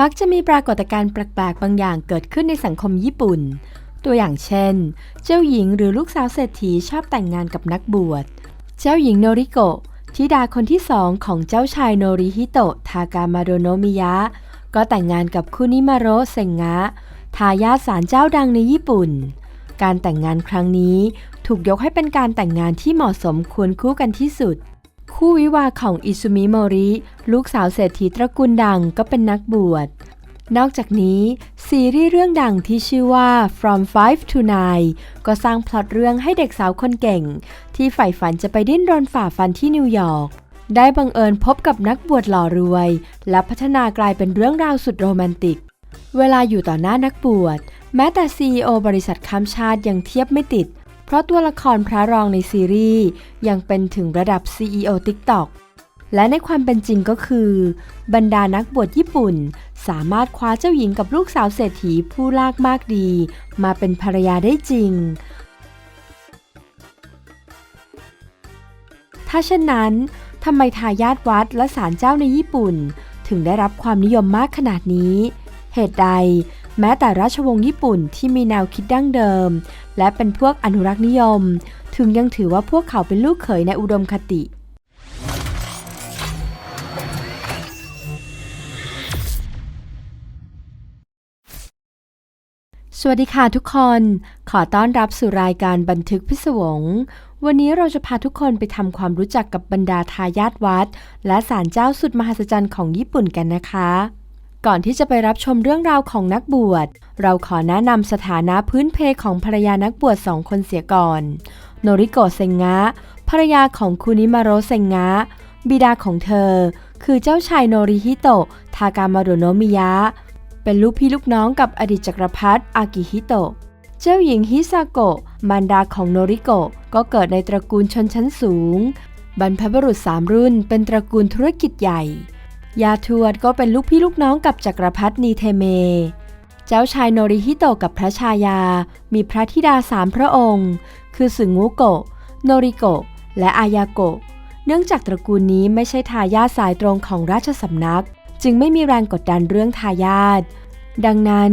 มักจะมีปรากฏการณ์แปลกๆ บางอย่างเกิดขึ้นในสังคมญี่ปุ่น ตัวอย่างเช่น เจ้าหญิงหรือลูกสาวเศรษฐีชอบแต่งงานกับนักบวช เจ้าหญิงโนริโกะธิดาคนที่สองของเจ้าชายโนริฮิโตะทากามาโดโนมิยะ ก็แต่งงานกับคุนิมาโรเซงงะทายาทศาลเจ้าดังในญี่ปุ่น การแต่งงานครั้งนี้ถูกยกให้เป็นการแต่งงานที่เหมาะสมควรคู่กันที่สุด คู่วิวาของอิซุมิโมริ ลูกสาวเศรษฐีตระกูลดังก็เป็นนักบวช นอกจากนี้ ซีรีส์เรื่องดังที่ชื่อว่า From Five to Nine ก็สร้างพล็อตเรื่องให้เด็กสาวคนเก่ง ที่ใฝ่ฝันจะไปดิ้นรนฝ่าฟันที่นิวยอร์กได้บังเอิญพบกับนักบวชหล่อรวย และพัฒนากลายเป็นเรื่องราวสุดโรแมนติก เวลาอยู่ต่อหน้านักบวช แม้แต่ CEO บริษัทข้ามชาติยังเทียบไม่ติด ราะตัวละครพระรองในซีรีส์ยังเป็นถึงระดับ CEO TikTok และในความเป็นจริงก็คือ บรรดานักบวชญี่ปุ่น สามารถคว้าเจ้าหญิงกับลูกสาวเศรษฐีผู้ลากมากดี มาเป็นภรรยาได้จริง ถ้าเช่นนั้นทำไมทายาทวัดและศาลเจ้าในญี่ปุ่น ถึงได้รับความนิยมมากขนาดนี้ เหตุใด แม้แต่ราชวงศ์ญี่ปุ่นที่มีแนวคิดดั้งเดิม และเป็นพวกอนุรักษ์นิยม ถึงยังถือว่าพวกเขาเป็นลูกเขยในอุดมคติ สวัสดีค่ะทุกคน ขอต้อนรับสู่รายการบันทึกพิศวง วันนี้เราจะพาทุกคนไปทำความรู้จักกับบรรดาทายาทวัด และศาลเจ้าสุดมหัศจรรย์ของญี่ปุ่นกันนะคะ ก่อนที่จะไปรับชมเรื่องราวของนักบวช เราขอแนะนำสถานะพื้นเพของภรรยานักบวชสองคนเสียก่อน โนริโกะเซงงะ ภรรยาของคุนิมาโรเซงงะ บิดาของเธอ คือเจ้าชายโนริฮิโตะ ทากามาโดโนมิยะ เป็นลูกพี่ลูกน้องกับอดีตจักรพรรดิอากิฮิโตะ เจ้าหญิงฮิซาโกะ มารดาของโนริโกะ ก็เกิดในตระกูลชนชั้นสูง บรรพบุรุษสามรุ่นเป็นตระกูลธุรกิจใหญ่ ยาทวดก็เป็นลูกพี่ลูกน้องกับจักรพรรดินีเทเม เจ้าชายโนริฮิโตะกับพระชายา มีพระธิดาสามพระองค์ คือสึงุโกะ โนริโกะ และอายาโกะ เนื่องจากตระกูลนี้ไม่ใช่ทายาทสายตรงของราชสำนัก จึงไม่มีแรงกดดันเรื่องทายาท ดังนั้น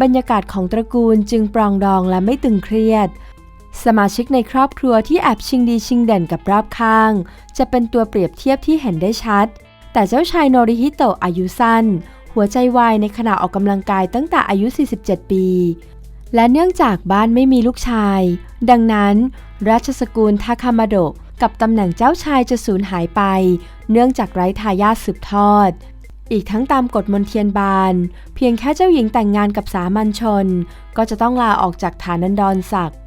บรรยากาศของตระกูลจึงปรองดองและไม่ตึงเครียดสมาชิกในครอบครัวที่แอบชิงดีชิงเด่นกับรอบข้าง จะเป็นตัวเปรียบเทียบที่เห็นได้ชัด แต่เจ้าชายโนริฮิโตะอายุสั้น หัวใจวายในขณะออกกำลังกายตั้งแต่อายุ 47 ปี และเนื่องจากบ้านไม่มีลูกชาย ดังนั้น ราชสกุลทาคามาโดะกับตำแหน่งเจ้าชายจะสูญหายไป เนื่องจากไร้ทายาทสืบทอด อีกทั้งตามกฎมนเทียนบาน เพียงแค่เจ้าหญิงแต่งงานกับสามัญชน ก็จะต้องลาออกจากฐานันดรศักดิ์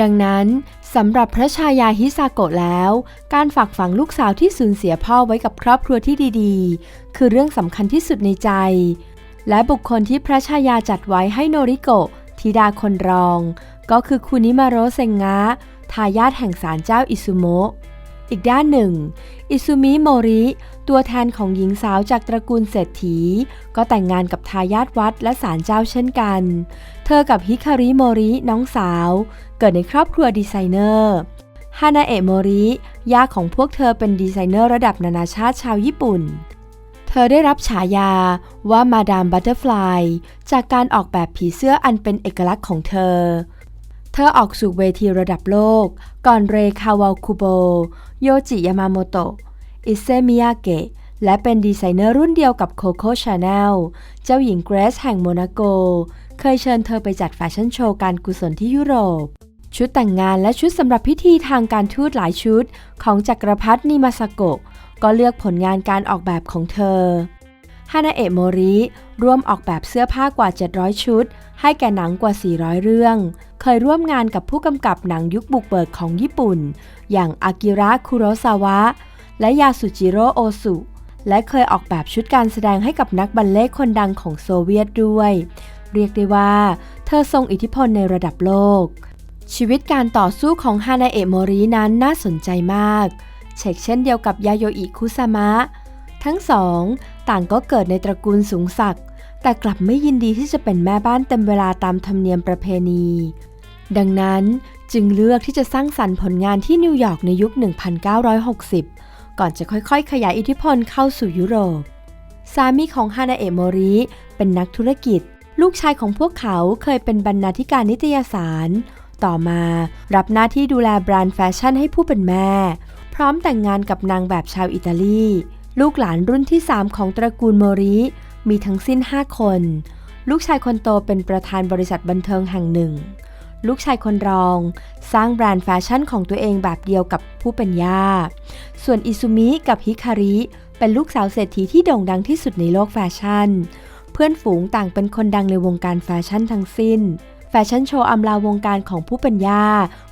ดังนั้นสำหรับพระชายาฮิซาโกะแล้ว การฝากฝังลูกสาวที่สูญเสียพ่อไว้กับครอบครัวที่ดีๆ คือเรื่องสำคัญที่สุดในใจ และบุคคลที่พระชายาจัดไว้ให้โนริโกะธิดาคนรอง ก็คือคุนิมาโรเซงงะทายาทแห่งศาลเจ้าอิซุโมะ อีกด้านหนึ่ง อิซุมิโมริ ตัวแทนของหญิงสาวจากตระกูลเศรษฐี ก็แต่งงานกับทายาทวัดและศาลเจ้าเช่นกัน เธอกับฮิคาริโมริน้องสาว เกิดในครอบครัวดีไซเนอร์ฮานาเอะโมริย่าของพวกเธอเป็นดีไซเนอร์ระดับนานาชาติชาวญี่ปุ่น เธอได้รับฉายาว่ามาดามบัตเตอร์ฟลายจากการออกแบบผีเสื้ออันเป็นเอกลักษณ์ของเธอ ธอออกสู่เวทีระดับโลก ก่อนเรคาวาคุโบ โยจิยามาโมโตะ อิเซมิยาเกะ และเป็นดีไซเนอร์รุ่นเดียวกับโคโค่ชาแนล เจ้าหญิงเกรซแห่งโมนาโก เคยเชิญเธอไปจัดแฟชั่นโชว์การกุศลที่ยุโรป ชุดแต่งงานและชุดสำหรับพิธีทางการทูตหลายชุด ของจักรพรรดินิมาซาโกะ ก็เลือกผลงานการออกแบบของเธอ ฮานาเอะโมริร่วมออกแบบเสื้อผ้ากว่า 700 ชุด ให้แก่หนังกว่า 400 เรื่อง เคยร่วมงานกับผู้กำกับหนังยุคบุกเบิกของญี่ปุ่น อย่างอากิระคุโรซาวะ และยาสุจิโรโอสุ และเคยออกแบบชุดการแสดงให้กับนักบัลเล่ต์คนดังของโซเวียตด้วย เรียกได้ว่า เธอทรงอิทธิพลในระดับโลก ชีวิตการต่อสู้ของฮานาเอะโมรินั้นน่าสนใจมาก เชกเช่นเดียวกับยาโยอิคุซามะ ทั้งสอง ต่างก็เกิดในตระกูลสูงศักดิ์แต่กลับไม่ยินดีที่จะเป็นแม่บ้านเต็มเวลาตามธรรมเนียมประเพณี ดังนั้นจึงเลือกที่จะสร้างสรรค์ผลงานที่นิวยอร์กในยุค 1960 ก่อนจะค่อยๆ ขยายอิทธิพลเข้าสู่ยุโรป สามีของฮานาเอะโมริเป็นนักธุรกิจ ลูกชายของพวกเขาเคยเป็นบรรณาธิการนิตยสาร ต่อมารับหน้าที่ดูแลแบรนด์แฟชั่นให้ผู้เป็นแม่ พร้อมแต่งงานกับนางแบบชาวอิตาลี ลูกหลานรุ่นที่ 3 ของตระกูลโมริ มีทั้งสิ้น 5 คน ลูกชายคนโตเป็นประธานบริษัทบันเทิงแห่งหนึ่ง ลูกชายคนรอง สร้างแบรนด์แฟชั่นของตัวเองแบบเดียวกับผู้เป็นย่า ส่วนอิซุมิกับฮิคาริ เป็นลูกสาวเศรษฐีที่โด่งดังที่สุดในโลกแฟชั่น เพื่อนฝูงต่างเป็นคนดังในวงการแฟชั่นทั้งสิ้น แฟชั่นโชว์อำลาวงการของผู้เป็นย่า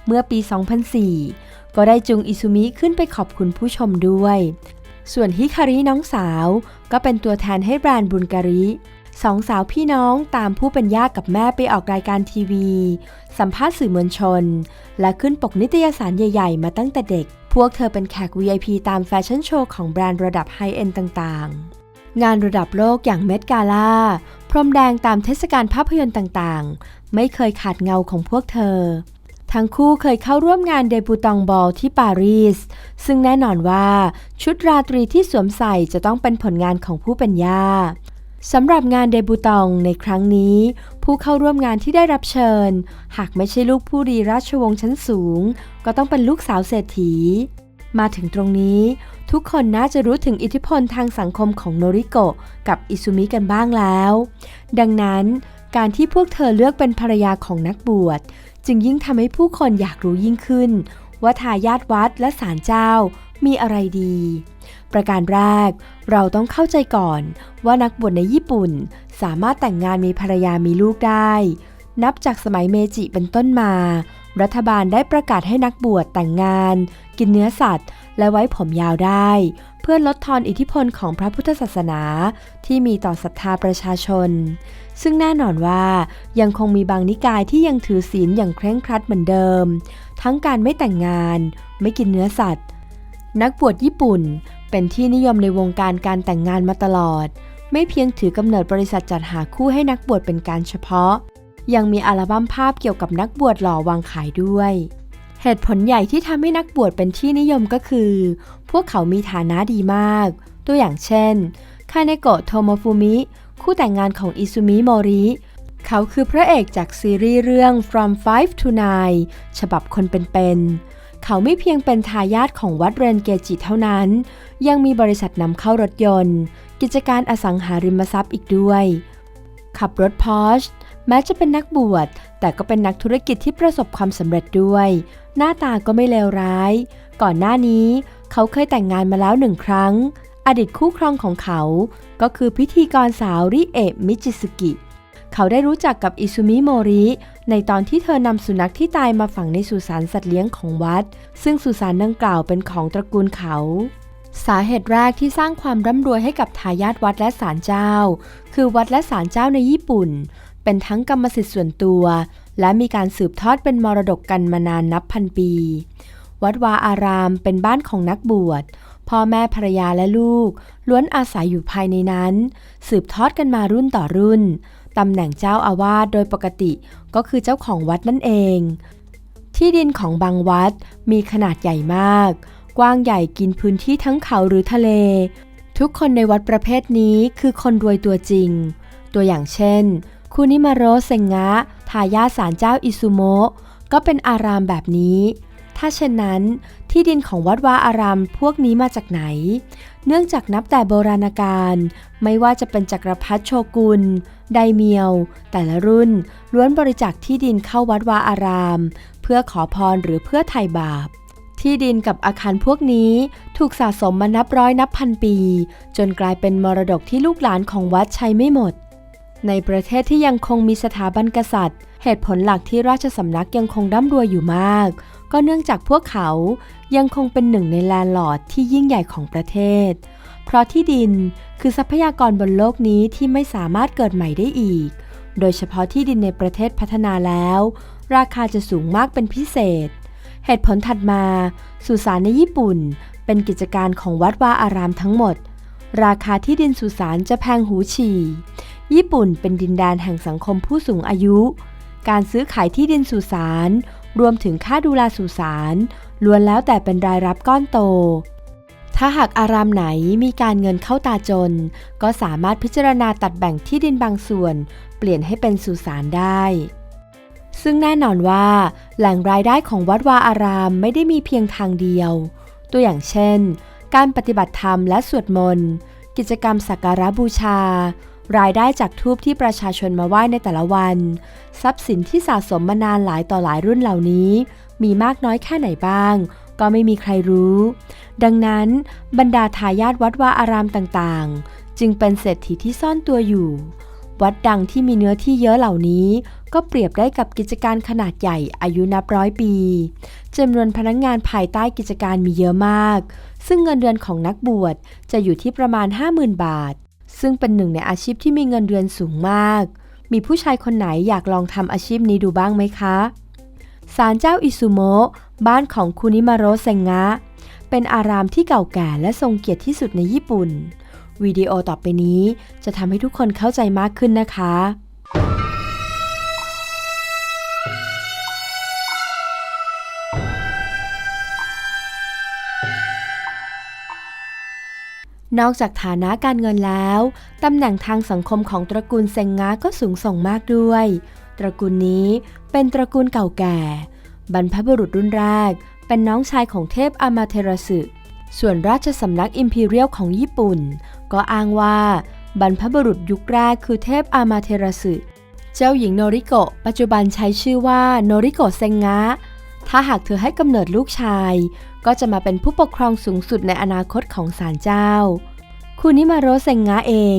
เมื่อปี 2004ก็ได้จุงอิซุมิขึ้นไปขอบคุณผู้ชมด้วย ส่วนฮิคาริน้องสาว ก็เป็นตัวแทนให้แบรนด์บุลการิสองสาวพี่น้องตามผู้เป็นย่ากับแม่ไปออกรายการทีวี สัมภาษณ์สื่อมวลชน และขึ้นปกนิตยสารใหญ่ ๆ มาตั้งแต่เด็ก พวกเธอเป็นแขก VIP ตามแฟชั่นโชว์ของแบรนด์ระดับไฮเอ็นต่างๆ งานระดับโลกอย่างเมดกาล่า พรมแดงตามเทศกาลภาพยนตร์ต่างๆ ไม่เคยขาดเงาของพวกเธอ ทั้งคู่เคยเข้าร่วมงานเดบูตองบอลที่ปารีส ซึ่งแน่นอนว่าชุดราตรีที่สวมใส่จะต้องเป็นผลงานของผู้เป็นย่าสำหรับงานเดบูตองในครั้งนี้ ผู้เข้าร่วมงานที่ได้รับเชิญ หากไม่ใช่ลูกผู้ดีราชวงศ์ชั้นสูง ก็ต้องเป็นลูกสาวเศรษฐี มาถึงตรงนี้ ทุกคนน่าจะรู้ถึงอิทธิพลทางสังคมของโนริโกะกับอิซุมิกันบ้างแล้ว ดังนั้น การที่พวกเธอเลือกเป็นภรรยาของนักบวช จึงยิ่งทำให้ผู้คนอยากรู้ยิ่งขึ้น ว่าทายาทวัดและศาลเจ้ามีอะไรดี ประการแรก เราต้องเข้าใจก่อนว่านักบวชในญี่ปุ่น สามารถแต่งงานมีภรรยามีลูกได้ นับจากสมัยเมจิเป็นต้นมา รัฐบาลได้ประกาศให้นักบวชแต่งงาน กินเนื้อสัตว์ และไว้ผมยาวได้ เพื่อลดทอนอิทธิพลของพระพุทธศาสนา ที่มีต่อศรัทธาประชาชน ซึ่งแน่นอนว่ายังคงมีบางนิกายที่ยังถือศีลอย่างเคร่งครัดเหมือนเดิม ทั้งการไม่แต่งงาน ไม่กินเนื้อสัตว์ นักบวชญี่ปุ่น เป็นที่นิยมในวงการการแต่งงานมาตลอด ไม่เพียงถือกำเนิดบริษัทจัดหาคู่ให้นักบวชเป็นการเฉพาะ ยังมีอัลบั้มภาพเกี่ยวกับนักบวชหล่อวางขายด้วย เหตุผลใหญ่ที่ทำให้นักบวชเป็นที่นิยมก็คือ พวกเขามีฐานะดีมาก ตัวอย่างเช่น คาเนโกะโทโมฟุมิ คู่แต่งงานของอิซุมิโมริ เขาคือพระเอกจากซีรีส์เรื่อง From 5 to 9 ฉบับคนเป็นๆ เขาไม่เพียงเป็นทายาทของวัดเรนเกจิเท่านั้น ยังมีบริษัทนำเข้ารถยนต์ กิจการอสังหาริมทรัพย์อีกด้วย ขับรถพอช แม้จะเป็นนักบวช แต่ก็เป็นนักธุรกิจที่ประสบความสำเร็จด้วย หน้าตาก็ไม่เลวร้าย ก่อนหน้านี้เขาเคยแต่งงานมาแล้วหนึ่งครั้ง อดีตคู่ครองของเขา ก็คือพิธีกรสาวริเอะมิจิสกิ เขาได้รู้จักกับอิซุมิโมริ ในตอนที่เธอนำสุนัขที่ตายมาฝังในสุสานสัตว์เลี้ยงของวัด ซึ่งสุสานดังกล่าวเป็นของตระกูลเขาสาเหตุแรกที่สร้างความร่ำรวยให้กับทายาทวัดและศาลเจ้า คือวัดและศาลเจ้าในญี่ปุ่น เป็นทั้งกรรมสิทธิ์ส่วนตัว และมีการสืบทอดเป็นมรดกกันมานานนับพันปี วัดวาอารามเป็นบ้านของนักบวชพ่อแม่ภรรยาและลูก ล้วนอาศัยอยู่ภายในนั้น สืบทอดกันมารุ่นต่อรุ่นตำแหน่งเจ้าอาวาสโดยปกติก็คือเจ้าของวัดนั่นเอง ที่ดินของบางวัดมีขนาดใหญ่มาก กว้างใหญ่กินพื้นที่ทั้งเขาหรือทะเล ทุกคนในวัดประเภทนี้คือคนรวยตัวจริง ตัวอย่างเช่น คุนิมาโรเซงะ ทายาทศาลเจ้าอิซุโมะ ก็เป็นอารามแบบนี้ ถ้าเช่นนั้น ที่ดินของวัดวาอารามพวกนี้มาจากไหน เนื่องจากนับแต่โบราณกาล ไม่ว่าจะเป็นจักรพรรดิโชกุน ไดเมียว แต่ละรุ่น ล้วนบริจาคที่ดินเข้าวัดวาอาราม เพื่อขอพรหรือเพื่อไถ่บาปที่ดินกับอาคารพวกนี้ถูกสะสมมานับร้อยนับพันปี จนกลายเป็นมรดกที่ลูกหลานของวัดใช้ไม่หมด ในประเทศที่ยังคงมีสถาบันกษัตริย์ เหตุผลหลักที่ราชสำนักยังคงร่ำรวยอยู่มาก ก็เนื่องจากพวกเขายังคงเป็นหนึ่งในแลนด์ลอร์ดที่ยิ่งใหญ่ของประเทศ เพราะที่ดินคือทรัพยากรบนโลกนี้ที่ไม่สามารถเกิดใหม่ได้อีก โดยเฉพาะที่ดินในประเทศพัฒนาแล้ว ราคาจะสูงมากเป็นพิเศษ เหตุผลถัดมาสุสานในญี่ปุ่น เป็นกิจการของวัดวาอารามทั้งหมดราคาที่ดินสุสานจะแพงหูฉี่ ญี่ปุ่นเป็นดินแดนแห่งสังคมผู้สูงอายุ การซื้อขายที่ดินสุสานรวมถึงค่าดูแลสุสานล้วนแล้วแต่เป็นรายรับก้อนโต ถ้าหากอารามไหนมีการเงินเข้าตาจน ก็สามารถพิจารณาตัดแบ่งที่ดินบางส่วน เปลี่ยนให้เป็นสุสานได้ ซึ่งแน่นอนว่า แหล่งรายได้ของวัดวาอารามไม่ได้มีเพียงทางเดียว ตัวอย่างเช่น การปฏิบัติธรรมและสวดมนต์ กิจกรรมสักการะบูชา รายได้จากทูบที่ประชาชนมาไหว้ในแต่ละวัน ทรัพย์สินที่สะสมมานานหลายต่อหลายรุ่นเหล่านี้ มีมากน้อยแค่ไหนบ้าง ก็ไม่มีใครรู้ ดังนั้นบรรดาทายาทวัดวาอารามต่างๆ จึงเป็นเศรษฐีที่ซ่อนตัวอยู่ วัดดังที่มีเนื้อที่เยอะเหล่านี้ ก็เปรียบได้กับกิจการขนาดใหญ่อายุนับร้อยปีจำนวนพนักงงานภายใต้กิจการมีเยอะมาก ซึ่งเงินเดือนของนักบวชจะอยู่ที่ประมาณ 50,000 บาท ซึ่งเป็นหนึ่งในอาชีพที่มีเงินเดือนสูงมาก มีผู้ชายคนไหนอยากลองทำอาชีพนี้ดูบ้างไหมคะศาลเจ้าอิซุโมะบ้านของคุนิมาโรเซงะ เป็นอารามที่เก่าแก่และทรงเกียรติที่สุดในญี่ปุ่น วิดีโอต่อไปนี้จะทำให้ทุกคนเข้าใจมากขึ้นนะคะ นอกจากฐานะการเงินแล้ว ตำแหน่งทางสังคมของตระกูลเซงงะก็สูงส่งมากด้วย ตระกูลนี้เป็นตระกูลเก่าแก่ บรรพบุรุษรุ่นแรก เป็นน้องชายของเทพอามาเทราสึส่วนราชสำนักอิมพีเรียลของญี่ปุ่น ก็อ้างว่า บรรพบุรุษยุคแรกคือเทพอามาเทราสึเจ้าหญิงโนริโกะปัจจุบันใช้ชื่อว่าโนริโกะเซงงะ ถ้าหากเธอให้กำเนิดลูกชาย ก็จะมาเป็นผู้ปกครองสูงสุดในอนาคตของศาลเจ้า คุณนิมาโรเซงงะเอง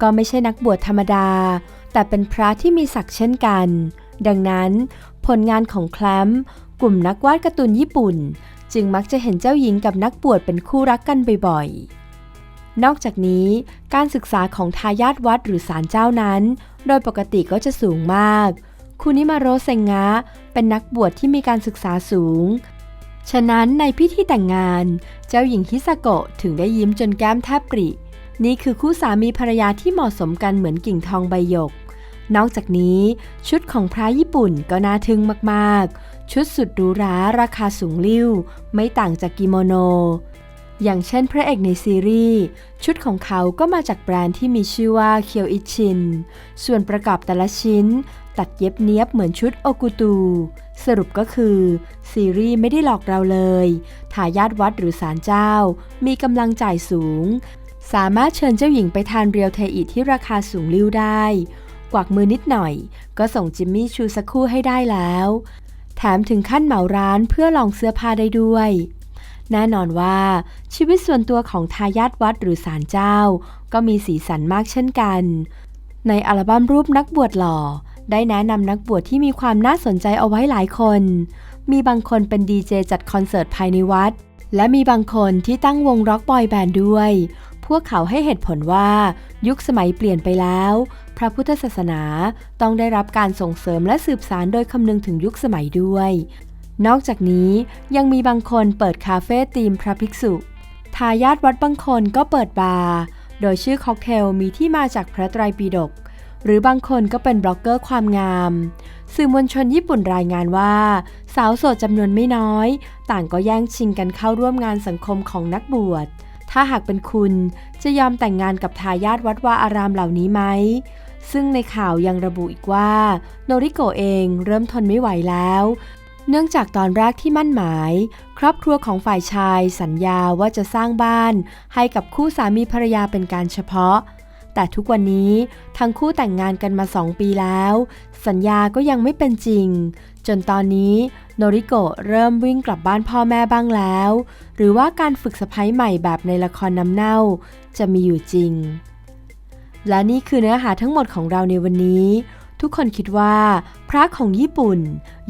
ก็ไม่ใช่นักบวชธรรมดา แต่เป็นพระที่มีศักดิ์เช่นกัน ดังนั้น ผลงานของแคลมกลุ่มนักวาดการ์ตูนญี่ปุ่น จึงมักจะเห็นเจ้าหญิงกับนักบวชเป็นคู่รักกันบ่อยๆ นอกจากนี้การศึกษาของทายาทวัดหรือศาลเจ้านั้น โดยปกติก็จะสูงมาก คุนิมาโรเซงะเป็นนักบวชที่มีการศึกษาสูง ฉะนั้นในพิธีแต่งงาน เจ้าหญิงฮิซาโกะถึงได้ยิ้มจนแก้มแทบปริ นี่คือคู่สามีภรรยาที่เหมาะสมกันเหมือนกิ่งทองใบหยก นอกจากนี้ชุดของพระญี่ปุ่นก็น่าทึ่งมากๆ ชุดสุดหรูหราราคาสูงลิ่ว ไม่ต่างจากกิโมโน อย่างเช่นพระเอกในซีรีส์ ชุดของเขาก็มาจากแบรนด์ที่มีชื่อว่าเคียวอิชิน ส่วนประกอบแต่ละชิ้น ตัดเย็บเนี้ยบเหมือนชุดโอกุตู สรุปก็คือ ซีรีส์ไม่ได้หลอกเราเลยทายาทวัดหรือศาลเจ้า มีกำลังจ่ายสูง สามารถเชิญเจ้าหญิงไปทานเรียวเทอิที่ราคาสูงลิ้วได้ กวักมือนิดหน่อย ก็ส่งจิมมี่ชูสักคู่ให้ได้แล้ว แถมถึงขั้นเหมาร้านเพื่อลองเสื้อผ้าได้ด้วยแน่นอนว่าชีวิตส่วนตัวของทายาทวัดหรือศาลเจ้า ก็มีสีสันมากเช่นกัน ในอัลบั้มรูปนักบวชหล่อ ได้แนะนำนักบวชที่มีความน่าสนใจเอาไว้หลายคน มีบางคนเป็นดีเจจัดคอนเสิร์ตภายในวัด และมีบางคนที่ตั้งวงร็อกบอยแบนด์ด้วย พวกเขาให้เหตุผลว่า ยุคสมัยเปลี่ยนไปแล้ว พระพุทธศาสนาต้องได้รับการส่งเสริมและสืบสานโดยคำนึงถึงยุคสมัยด้วย นอกจากนี้ยังมีบางคนเปิดคาเฟ่ธีมพระภิกษุทายาทวัดบางคนก็เปิดบาร์ โดยชื่อค็อกเทลมีที่มาจากพระไตรปิฎก หรือบางคนก็เป็นบล็อกเกอร์ความงาม สื่อมวลชนญี่ปุ่นรายงานว่า สาวโสดจำนวนไม่น้อย ต่างก็แย่งชิงกันเข้าร่วมงานสังคมของนักบวช ถ้าหากเป็นคุณจะยอมแต่งงานกับทายาทวัดวาอารามเหล่านี้ไหมซึ่งในข่าวยังระบุอีกว่า โนริโกะเองเริ่มทนไม่ไหวแล้ว เนื่องจากตอนแรกที่มั่นหมาย ครอบครัวของฝ่ายชายสัญญาว่าจะสร้างบ้าน ให้กับคู่สามีภรรยาเป็นการเฉพาะ แต่ทุกวันนี้ทั้งคู่แต่งงานกันมาสองปีแล้ว สัญญาก็ยังไม่เป็นจริง จนตอนนี้โนริโกะเริ่มวิ่งกลับบ้านพ่อแม่บ้างแล้ว หรือว่าการฝึกสะพ้ยใหม่แบบในละครน้ำเน่าจะมีอยู่จริง และนี่คือเนื้อหาทั้งหมดของเราในวันนี้ ทุกคนคิดว่า พระของญี่ปุ่น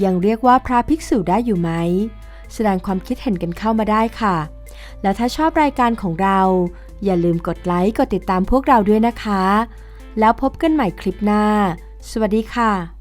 ยังเรียกว่าพระภิกษุได้อยู่ไหม แสดงความคิดเห็นกันเข้ามาได้ค่ะ และถ้าชอบรายการของเรา อย่าลืมกดไลค์ กดติดตามพวกเราด้วยนะคะ แล้วพบกันใหม่คลิปหน้า สวัสดีค่ะ